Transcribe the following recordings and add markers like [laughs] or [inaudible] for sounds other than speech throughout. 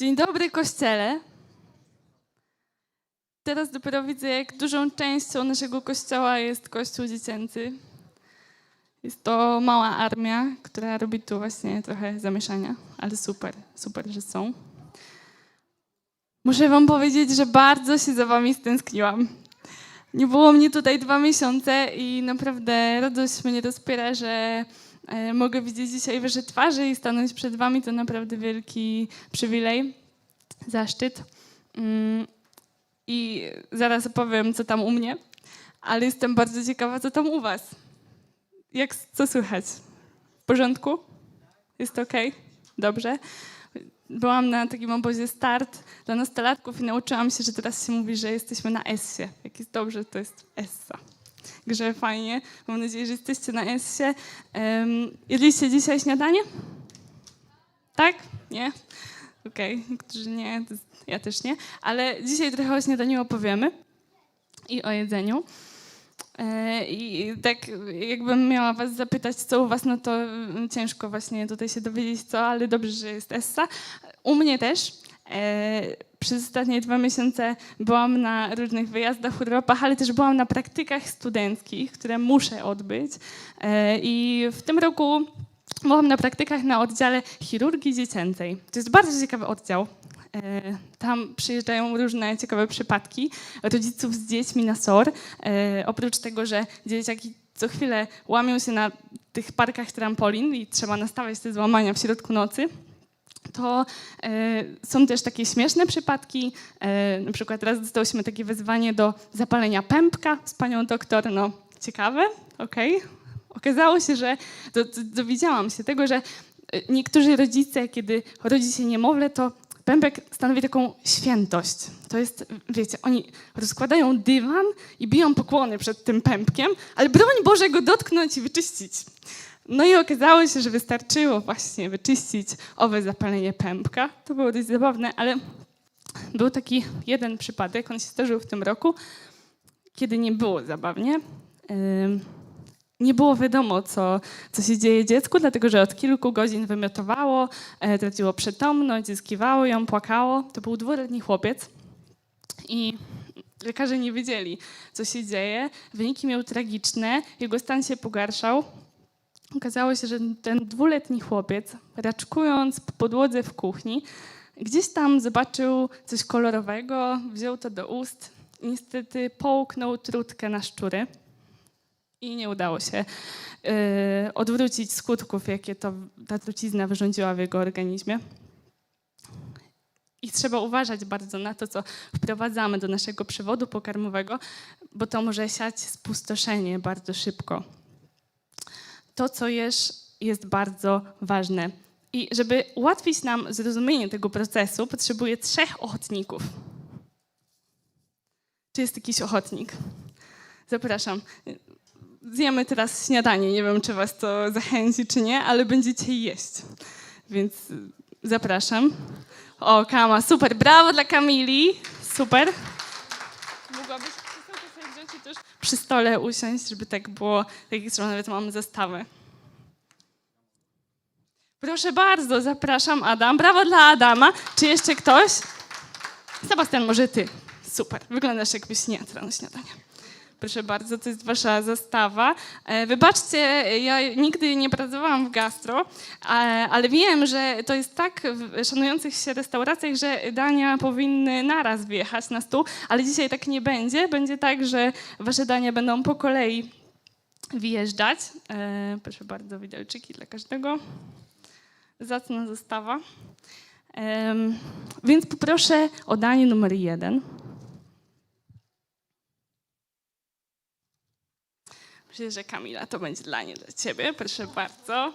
Dzień dobry, kościele. Teraz dopiero widzę, jak dużą częścią naszego kościoła jest kościół dziecięcy. Jest to mała armia, która robi tu właśnie trochę zamieszania, ale super, super, że są. Muszę Wam powiedzieć, że bardzo się za Wami stęskniłam. Nie było mnie tutaj dwa miesiące i naprawdę radość mnie rozpiera, że mogę widzieć dzisiaj Wasze twarze i stanąć przed Wami. To naprawdę wielki przywilej, zaszczyt. Mm, I zaraz opowiem, co tam u mnie, ale jestem bardzo ciekawa, co tam u Was. Jak, co słychać? W porządku? Jest ok? Dobrze. Byłam na takim obozie start dla nastolatków i nauczyłam się, że teraz się mówi, że jesteśmy na S-ie. Jak jest dobrze, to jest Essa. Grze fajnie. Mam nadzieję, że jesteście na S-ie. Um, jedliście dzisiaj śniadanie? Tak? Nie? Okej, niektórzy nie, ja też nie. Ale dzisiaj trochę o śniadaniu opowiemy i o jedzeniu. E, I tak jakbym miała was zapytać, co u was, no to ciężko właśnie tutaj się dowiedzieć co, ale dobrze, że jest Essa. U mnie też. E, Przez ostatnie dwa miesiące byłam na różnych wyjazdach, urlopach, ale też byłam na praktykach studenckich, które muszę odbyć. E, I w tym roku byłam na praktykach na oddziale chirurgii dziecięcej. To jest bardzo ciekawy oddział. E, Tam przyjeżdżają różne ciekawe przypadki rodziców z dziećmi na SOR. Oprócz tego, że dzieciaki co chwilę łamią się na tych parkach trampolin i trzeba nastawiać te złamania w środku nocy, to e, są też takie śmieszne przypadki. E, na przykład raz dostałyśmy takie wezwanie do zapalenia pępka z panią doktor. No, ciekawe, okej. Okazało się, że do, do, dowiedziałam się tego, że e, niektórzy rodzice, kiedy rodzi się niemowlę, to pępek stanowi taką świętość. To jest, wiecie, oni rozkładają dywan i biją pokłony przed tym pępkiem, ale broń Boże go dotknąć i wyczyścić. No i okazało się, że wystarczyło właśnie wyczyścić owe zapalenie pępka. To było dość zabawne, ale był taki jeden przypadek, on się zdarzył w tym roku, kiedy nie było zabawnie. Nie było wiadomo, co, co się dzieje dziecku, dlatego że od kilku godzin wymiotowało, e, traciło przytomność, zyskiwało ją, płakało. To był dwuletni chłopiec i lekarze nie wiedzieli, co się dzieje. Wyniki miał tragiczne, jego stan się pogarszał. Okazało się, że ten dwuletni chłopiec, raczkując po podłodze w kuchni, gdzieś tam zobaczył coś kolorowego, wziął to do ust niestety połknął trutkę na szczury. I nie udało się y, odwrócić skutków, jakie to, ta trucizna wyrządziła w jego organizmie. I trzeba uważać bardzo na to, co wprowadzamy do naszego przewodu pokarmowego, bo to może siać spustoszenie bardzo szybko to, co jesz, jest bardzo ważne. I żeby ułatwić nam zrozumienie tego procesu, potrzebuję trzech ochotników. Czy jest jakiś ochotnik? Zapraszam. Zjemy teraz śniadanie. Nie wiem, czy was to zachęci, czy nie, ale będziecie jeść. Więc zapraszam. O, Kama, super. Brawo dla Kamili. Super. Mogłabyś krzesełko sobie wziąć i też przy stole usiąść, żeby tak było, tak jak nawet mamy zestawę. Proszę bardzo, zapraszam Adam. Brawo dla Adama. Czy jeszcze ktoś? Sebastian, może ty. Super, wyglądasz jakbyś nie jadł rano śniadania. Proszę bardzo, to jest wasza zastawa. E, Wybaczcie, ja nigdy nie pracowałam w gastro, ale wiem, że to jest tak w szanujących się restauracjach, że dania powinny naraz wjechać na stół, ale dzisiaj tak nie będzie. Będzie tak, że wasze dania będą po kolei wjeżdżać. E, Proszę bardzo, widelczyki dla każdego. Zacna zastawa. Em, Więc poproszę o danie numer jeden. Myślę, że Kamila, to będzie danie dla ciebie, proszę bardzo.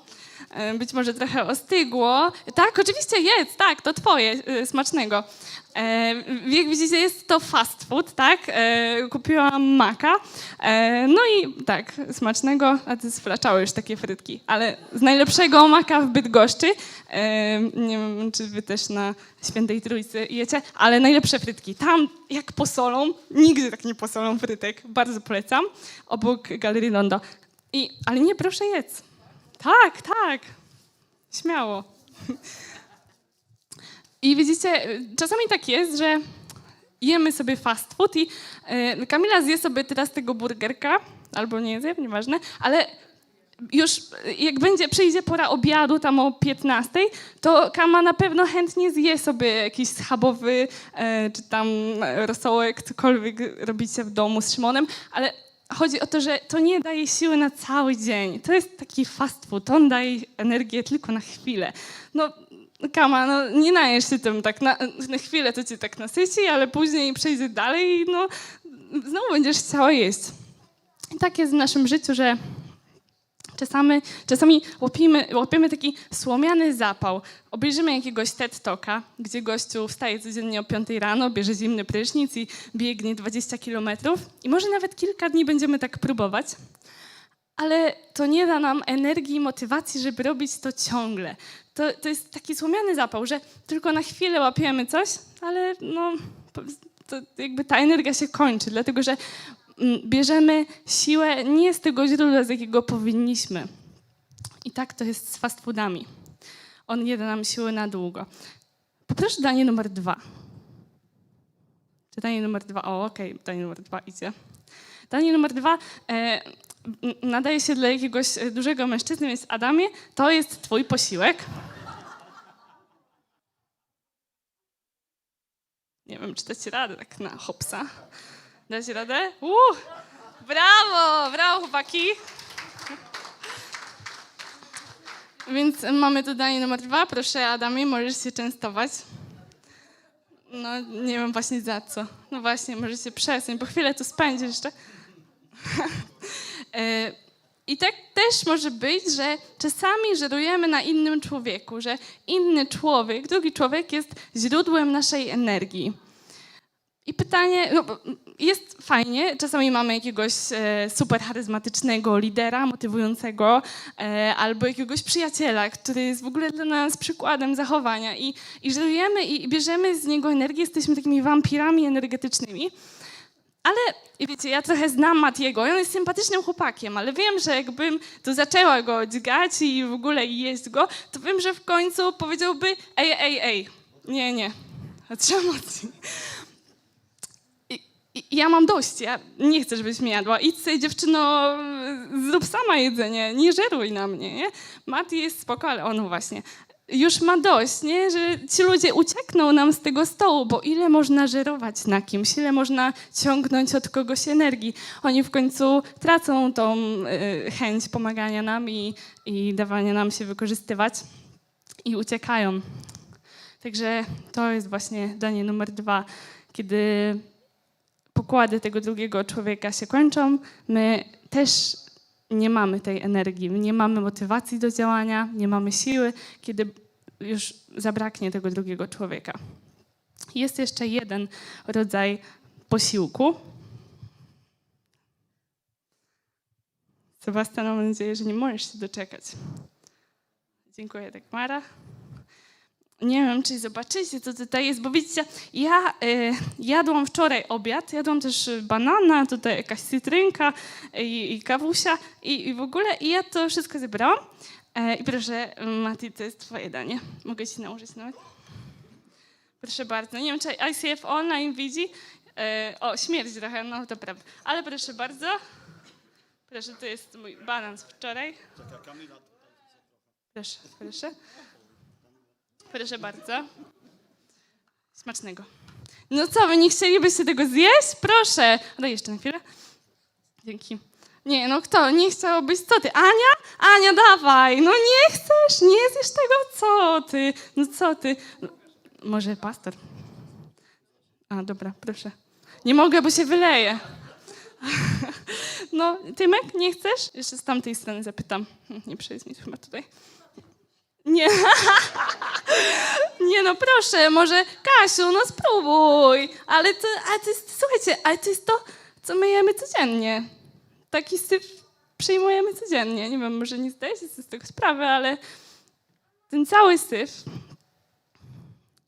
E, Być może trochę ostygło. Tak, oczywiście jest, tak, to twoje, e, smacznego. E, Jak widzicie, jest to fast food, tak? E, Kupiłam maka. E, No i tak, smacznego, a ty sflaczały już takie frytki, ale z najlepszego maka w Bydgoszczy. Nie wiem, czy wy też na Świętej Trójcy jecie, ale najlepsze frytki. Tam jak posolą, nigdy tak nie posolą frytek. Bardzo polecam. Obok Galerii Londo. I, ale nie, proszę jedz. Tak, tak. Śmiało. [laughs] I widzicie, czasami tak jest, że jemy sobie fast food i e, Kamila zje sobie teraz tego burgerka, albo nie zje, nieważne, ale już e, jak będzie, przyjdzie pora obiadu, tam o 15, to Kama na pewno chętnie zje sobie jakiś schabowy, e, czy tam rosołek, cokolwiek robicie w domu z Szymonem, ale chodzi o to, że to nie daje siły na cały dzień. To jest taki fast food, on daje energię tylko na chwilę. No, Kama, no nie najesz się tym tak na, na chwilę, to cię tak nasyci, ale później przejdzie dalej i no znowu będziesz chciała jeść. I tak jest w naszym życiu, że czasami, czasami łapiemy, łapiemy taki słomiany zapał. Obejrzymy jakiegoś TED Talka, gdzie gościu wstaje codziennie o 5 rano, bierze zimny prysznic i biegnie 20 kilometrów. I może nawet kilka dni będziemy tak próbować, ale to nie da nam energii i motywacji, żeby robić to ciągle. To, to jest taki słomiany zapał, że tylko na chwilę łapiemy coś, ale no, to jakby ta energia się kończy, dlatego że mm, bierzemy siłę nie z tego źródła, z jakiego powinniśmy. I tak to jest z fast foodami. On nie da nam siły na długo. Poproszę danie numer dwa. Czy danie numer dwa? O, okej, danie numer dwa idzie. Danie numer dwa e, nadaje się dla jakiegoś e, dużego mężczyzny, więc Adamie, to jest twój posiłek. Nie wiem, czy dacie radę tak na hopsa. Dacie radę? Uh, brawo, brawo chłopaki. Więc mamy tu danie numer dwa. Proszę Adamie, możesz się częstować. No, nie wiem właśnie za co. No właśnie, możesz się przesunąć, bo chwilę tu spędzisz jeszcze. E, I tak też może być, że czasami żerujemy na innym człowieku, że inny człowiek, drugi człowiek jest źródłem naszej energii. I pytanie, no, jest fajnie, czasami mamy jakiegoś e, super charyzmatycznego lidera, motywującego, e, albo jakiegoś przyjaciela, który jest w ogóle dla nas przykładem zachowania i, i i bierzemy z niego energię, jesteśmy takimi wampirami energetycznymi. Ale wiecie, ja trochę znam Matiego i on jest sympatycznym chłopakiem, ale wiem, że jakbym tu zaczęła go dźgać i w ogóle jeść go, to wiem, że w końcu powiedziałby ej, ej, ej, nie, nie, mocniej. I, I ja mam dość, ja nie chcę, żebyś mnie jadła. Idź sobie, dziewczyno, zrób sama jedzenie, nie żeruj na mnie, nie? Mati jest spoko, ale on właśnie już ma dość, nie? Że ci ludzie uciekną nam z tego stołu, bo ile można żerować na kimś, ile można ciągnąć od kogoś energii. Oni w końcu tracą tą y, chęć pomagania nam i, i dawania nam się wykorzystywać i uciekają. Także to jest właśnie danie numer dwa, kiedy pokłady tego drugiego człowieka się kończą, my też nie mamy tej energii, nie mamy motywacji do działania, nie mamy siły, kiedy już zabraknie tego drugiego człowieka. Jest jeszcze jeden rodzaj posiłku. Sebastian, mam nadzieję, że nie możesz się doczekać. Dziękuję, Dagmara. Nie wiem, czy zobaczycie, co tutaj jest, bo widzicie, ja y, jadłam wczoraj obiad, jadłam też banana, tutaj jakaś cytrynka i, i kawusia i, i w ogóle, i ja to wszystko zebrałam. E, I proszę, Mati, to jest twoje danie. Mogę ci nałożyć nawet? Proszę bardzo. Nie wiem, czy ICF online widzi. E, o, śmierć trochę, no to prawda. Ale proszę bardzo. Proszę, to jest mój banan z wczoraj. Proszę, proszę. Proszę bardzo. Smacznego. No co, wy nie chcielibyście tego zjeść? Proszę. Daj jeszcze na chwilę. Dzięki. Nie, no kto? Nie chciałobyś, co ty? Ania? Ania, dawaj. No nie chcesz, nie zjesz tego, co ty? No co ty? No, może pastor? A, dobra, proszę. Nie mogę, bo się wyleje. [laughs] No, Tymek, nie chcesz? Jeszcze z tamtej strony zapytam. Nie przejdź mi chyba tutaj. Nie. [laughs] Nie no, proszę, może Kasiu, no spróbuj. Ale to, ale to jest, słuchajcie, ale to jest to, co my jemy codziennie. Taki syf przyjmujemy codziennie. Nie wiem, może nie zdaje się z tego sprawy, ale ten cały syf,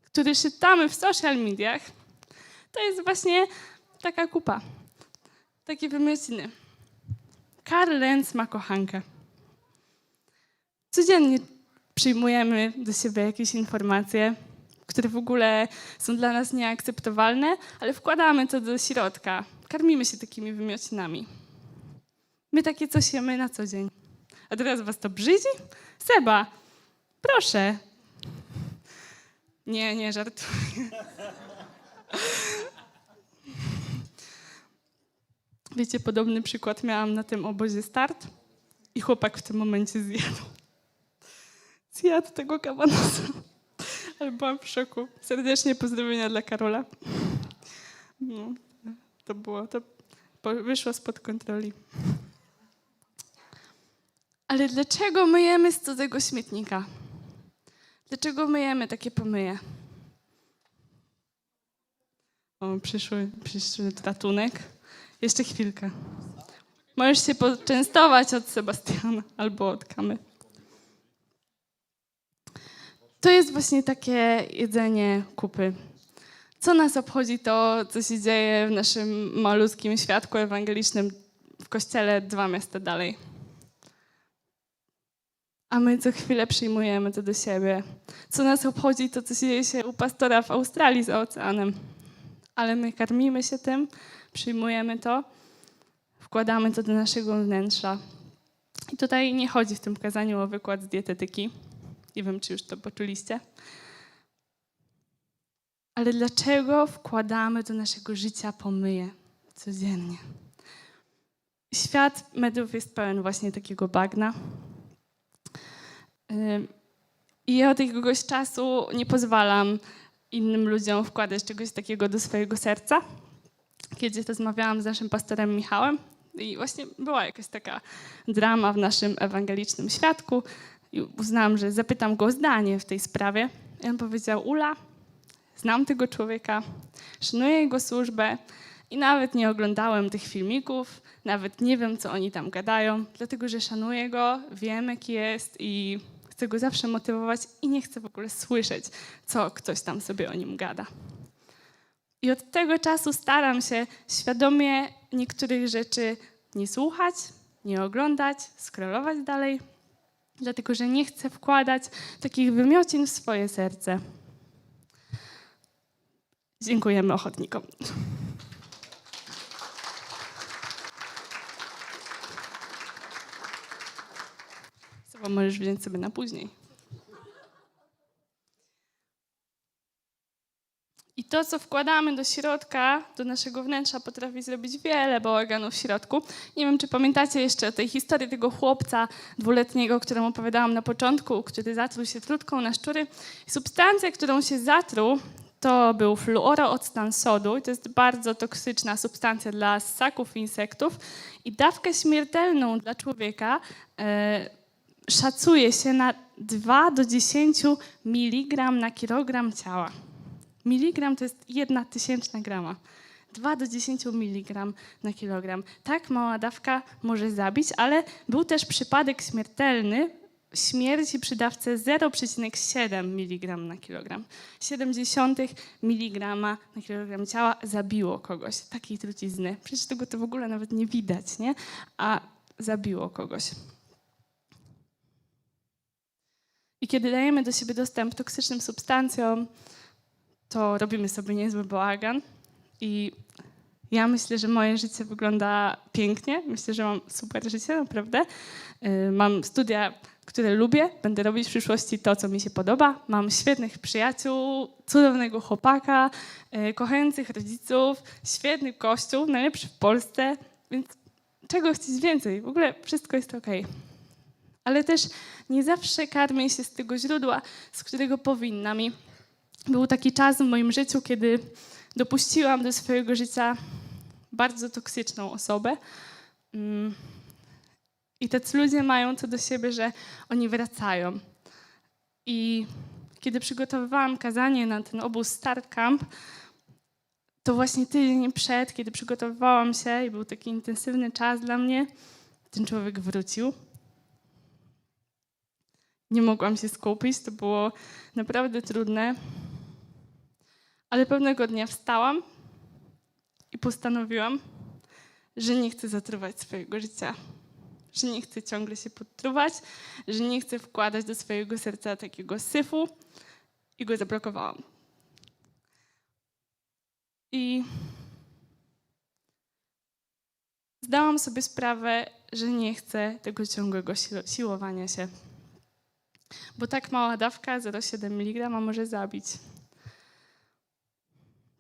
który czytamy w social mediach, to jest właśnie taka kupa. Takie wymyśliny. Karl Lenz ma kochankę. Codziennie przyjmujemy do siebie jakieś informacje, które w ogóle są dla nas nieakceptowalne, ale wkładamy to do środka. Karmimy się takimi wymiocinami. My takie coś jemy na co dzień. A teraz was to brzydzi? Seba, proszę. Nie, nie, żartuję. Wiecie, podobny przykład miałam na tym obozie start i chłopak w tym momencie zjadł. Zjadł tego kawanosa. Ale byłam w szoku. Serdecznie pozdrowienia dla Karola. No, to było, to wyszło spod kontroli. Ale dlaczego myjemy z cudzego śmietnika? Dlaczego myjemy takie pomyje? O, przyszły, przyszły ratunek. Jeszcze chwilkę. Możesz się poczęstować od Sebastiana albo od Kamy. To jest właśnie takie jedzenie kupy. Co nas obchodzi to, co się dzieje w naszym malutkim świadku ewangelicznym w kościele dwa miasta dalej. A my co chwilę przyjmujemy to do siebie. Co nas obchodzi to, co się dzieje się u pastora w Australii za oceanem. Ale my karmimy się tym, przyjmujemy to, wkładamy to do naszego wnętrza. I tutaj nie chodzi w tym kazaniu o wykład z dietetyki. Nie wiem, czy już to poczuliście. Ale dlaczego wkładamy do naszego życia pomyje codziennie? Świat mediów jest pełen właśnie takiego bagna. I ja od jakiegoś czasu nie pozwalam innym ludziom wkładać czegoś takiego do swojego serca. Kiedyś rozmawiałam z naszym pastorem Michałem i właśnie była jakaś taka drama w naszym ewangelicznym świadku i uznałam, że zapytam go o zdanie w tej sprawie. I on powiedział, Ula, znam tego człowieka, szanuję jego służbę i nawet nie oglądałem tych filmików, nawet nie wiem, co oni tam gadają, dlatego że szanuję go, wiem, jaki jest i chcę go zawsze motywować i nie chcę w ogóle słyszeć, co ktoś tam sobie o nim gada. I od tego czasu staram się świadomie niektórych rzeczy nie słuchać, nie oglądać, scrollować dalej, dlatego że nie chcę wkładać takich wymiocin w swoje serce. Dziękujemy ochotnikom. Słowo możesz wziąć sobie na później. To, co wkładamy do środka, do naszego wnętrza, potrafi zrobić wiele bałaganu w środku. Nie wiem, czy pamiętacie jeszcze o tej historii tego chłopca dwuletniego, którą opowiadałam na początku, który zatruł się trutką na szczury. Substancja, którą się zatruł, to był fluorooctan sodu. To jest bardzo toksyczna substancja dla ssaków insektów. I dawkę śmiertelną dla człowieka e, szacuje się na 2 do 10 mg na kilogram ciała. Miligram to jest jedna tysięczna grama. 2 do 10 mg na kilogram. Tak mała dawka może zabić, ale był też przypadek śmiertelny śmierci przy dawce 0,7 mg na kilogram. 70 mg na kilogram ciała zabiło kogoś. Takiej trucizny. Przecież tego to w ogóle nawet nie widać, nie? A zabiło kogoś. I kiedy dajemy do siebie dostęp toksycznym substancjom, to robimy sobie niezły bałagan. I ja myślę, że moje życie wygląda pięknie. Myślę, że mam super życie, naprawdę. Yy, Mam studia, które lubię. Będę robić w przyszłości to, co mi się podoba. Mam świetnych przyjaciół, cudownego chłopaka, yy, kochających rodziców, świetny kościół, najlepszy w Polsce. Więc czego chcieć więcej? W ogóle wszystko jest okej. Ale też nie zawsze karmię się z tego źródła, z którego powinnam. I był taki czas w moim życiu, kiedy dopuściłam do swojego życia bardzo toksyczną osobę. Mm. I tacy ludzie mają co do siebie, że oni wracają. I kiedy przygotowywałam kazanie na ten obóz Start Camp, to właśnie tydzień przed, kiedy przygotowywałam się i był taki intensywny czas dla mnie, ten człowiek wrócił. Nie mogłam się skupić, to było naprawdę trudne. Ale pewnego dnia wstałam i postanowiłam, że nie chcę zatruwać swojego życia. Że nie chcę ciągle się podtruwać, że nie chcę wkładać do swojego serca takiego syfu i go zablokowałam. I zdałam sobie sprawę, że nie chcę tego ciągłego sił- siłowania się. Bo tak mała dawka, 0,7 mg, może zabić.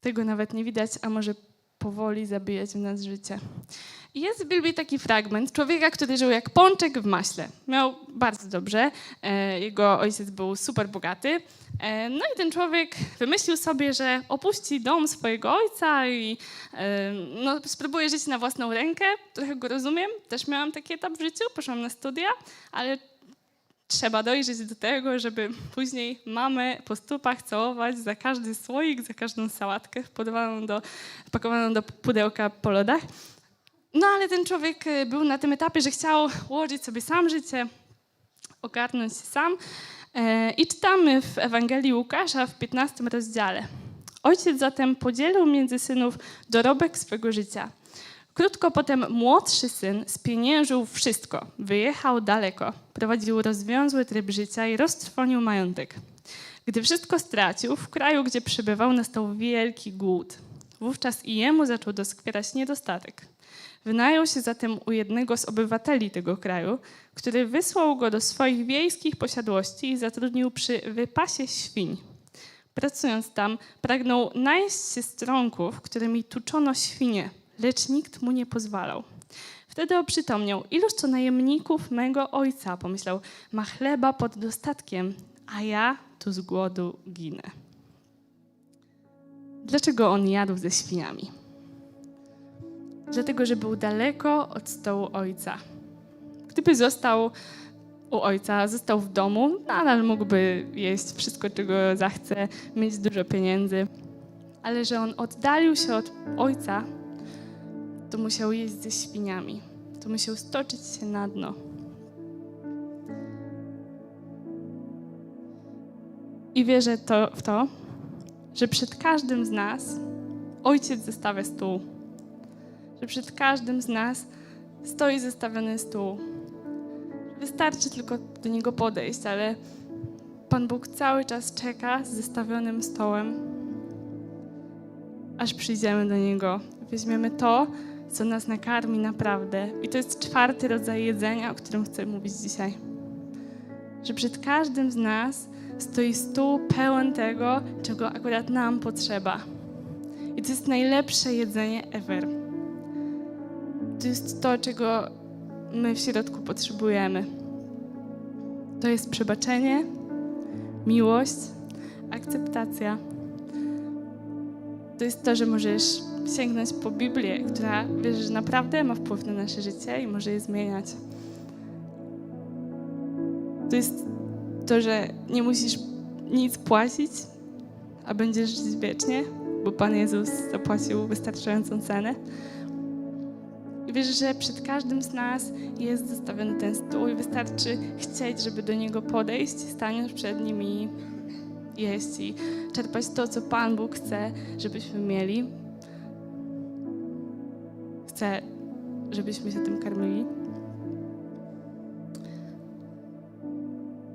Tego nawet nie widać, a może powoli zabijać w nas życie. Jest w Biblii taki fragment człowieka, który żył jak pączek w maśle. Miał bardzo dobrze. E, Jego ojciec był super bogaty. E, No i ten człowiek wymyślił sobie, że opuści dom swojego ojca i e, no, spróbuje żyć na własną rękę. Trochę go rozumiem. Też miałam taki etap w życiu. Poszłam na studia, ale trzeba dojrzeć do tego, żeby później mamę po stopach całować za każdy słoik, za każdą sałatkę wpakowaną do, wpakowaną do pudełka po lodach. No ale ten człowiek e, był na tym etapie, że chciał ułożyć sobie sam życie, ogarnąć się sam. E, I czytamy w Ewangelii Łukasza w 15 rozdziale. Ojciec zatem podzielił między synów dorobek swego życia. Krótko potem młodszy syn spieniężył wszystko, wyjechał daleko, prowadził rozwiązły tryb życia i roztrwonił majątek. Gdy wszystko stracił, w kraju, gdzie przebywał, nastał wielki głód. Wówczas i jemu zaczął doskwierać niedostatek. Wynajął się zatem u jednego z obywateli tego kraju, który wysłał go do swoich wiejskich posiadłości i zatrudnił przy wypasie świń. Pracując tam, pragnął najeść się strąków, którymi tuczono świnie, lecz nikt mu nie pozwalał. Wtedy oprzytomniał, iluż to najemników mego ojca, pomyślał, ma chleba pod dostatkiem, a ja tu z głodu ginę. Dlaczego on jadł ze świniami? Dlatego, że był daleko od stołu ojca. Gdyby został u ojca, został w domu, nadal mógłby jeść wszystko, czego zachce, mieć dużo pieniędzy. Ale że on oddalił się od ojca, to musiał jeść ze świniami. To musiał stoczyć się na dno. I wierzę to, w to, że przed każdym z nas ojciec zestawia stół. Że przed każdym z nas stoi zestawiony stół. Wystarczy tylko do niego podejść, ale Pan Bóg cały czas czeka z zestawionym stołem, aż przyjdziemy do Niego. Weźmiemy to, co nas nakarmi naprawdę. I to jest czwarty rodzaj jedzenia, o którym chcę mówić dzisiaj. Że przed każdym z nas stoi stół pełen tego, czego akurat nam potrzeba. I to jest najlepsze jedzenie ever. To jest to, czego my w środku potrzebujemy. To jest przebaczenie, miłość, akceptacja. To jest to, że możesz sięgnąć po Biblię, która wiesz, że naprawdę ma wpływ na nasze życie i może je zmieniać. To jest to, że nie musisz nic płacić, a będziesz żyć wiecznie, bo Pan Jezus zapłacił wystarczającą cenę. I wiesz, że przed każdym z nas jest zostawiony ten stół i wystarczy chcieć, żeby do niego podejść, stanąć przed nim i jeść i czerpać to, co Pan Bóg chce, żebyśmy mieli. Chce, żebyśmy się tym karmili.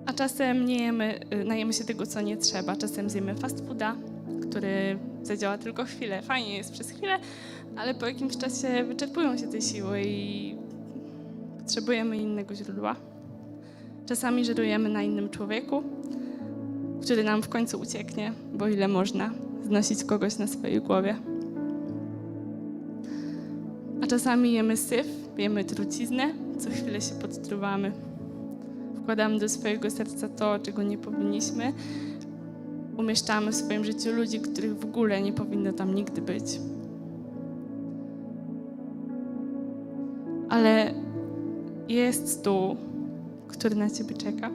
A czasem nie jemy, y, najemy się tego, co nie trzeba. Czasem zjemy fast fooda, który zadziała tylko chwilę. Fajnie jest przez chwilę, ale po jakimś czasie wyczerpują się te siły i potrzebujemy innego źródła. Czasami żerujemy na innym człowieku, który nam w końcu ucieknie, bo ile można znosić kogoś na swojej głowie. Czasami jemy syf, jemy truciznę, co chwilę się podtruwamy. Wkładamy do swojego serca to, czego nie powinniśmy. Umieszczamy w swoim życiu ludzi, których w ogóle nie powinno tam nigdy być. Ale jest stół, który na ciebie czeka.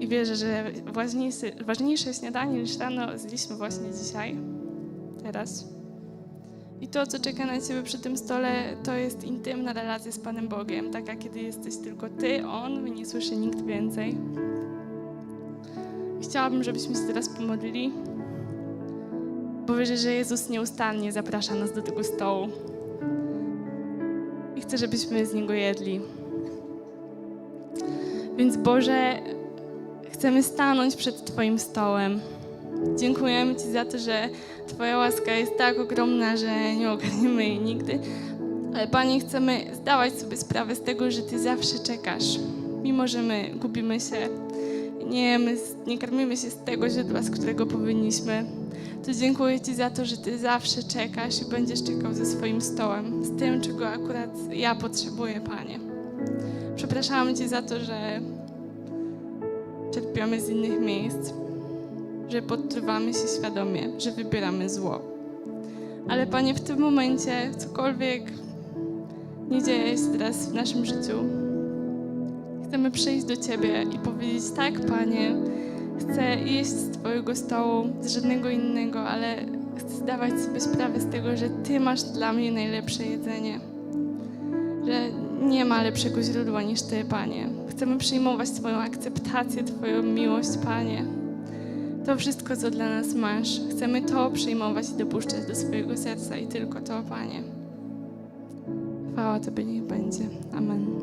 I wierzę, że ważniejsze, ważniejsze śniadanie niż rano zjedliśmy właśnie dzisiaj, teraz. I to, co czeka na ciebie przy tym stole, to jest intymna relacja z Panem Bogiem, taka, kiedy jesteś tylko ty, On, nie słyszy nikt więcej. Chciałabym, żebyśmy się teraz pomodlili, bo wierzę, że Jezus nieustannie zaprasza nas do tego stołu. I chcę, żebyśmy z Niego jedli. Więc Boże, chcemy stanąć przed Twoim stołem. Dziękujemy Ci za to, że Twoja łaska jest tak ogromna, że nie ogarniemy jej nigdy. Ale Panie, chcemy zdawać sobie sprawę z tego, że Ty zawsze czekasz. Mimo, że my gubimy się, nie, jemy, nie karmimy się z tego źródła, z którego powinniśmy, to dziękuję Ci za to, że Ty zawsze czekasz i będziesz czekał ze swoim stołem, z tym, czego akurat ja potrzebuję, Panie. Przepraszamy Cię za to, że czerpiemy z innych miejsc, że podtruwamy się świadomie, że wybieramy zło. Ale Panie, w tym momencie, cokolwiek nie dzieje się teraz w naszym życiu, chcemy przyjść do Ciebie i powiedzieć: Tak, Panie, chcę jeść z Twojego stołu, z żadnego innego, ale chcę zdawać sobie sprawę z tego, że Ty masz dla mnie najlepsze jedzenie. Że nie ma lepszego źródła niż Ty, Panie. Chcemy przyjmować Twoją akceptację, Twoją miłość, Panie. To wszystko, co dla nas masz, chcemy to przyjmować i dopuszczać do swojego serca i tylko to, Panie. Chwała Tobie niech będzie. Amen.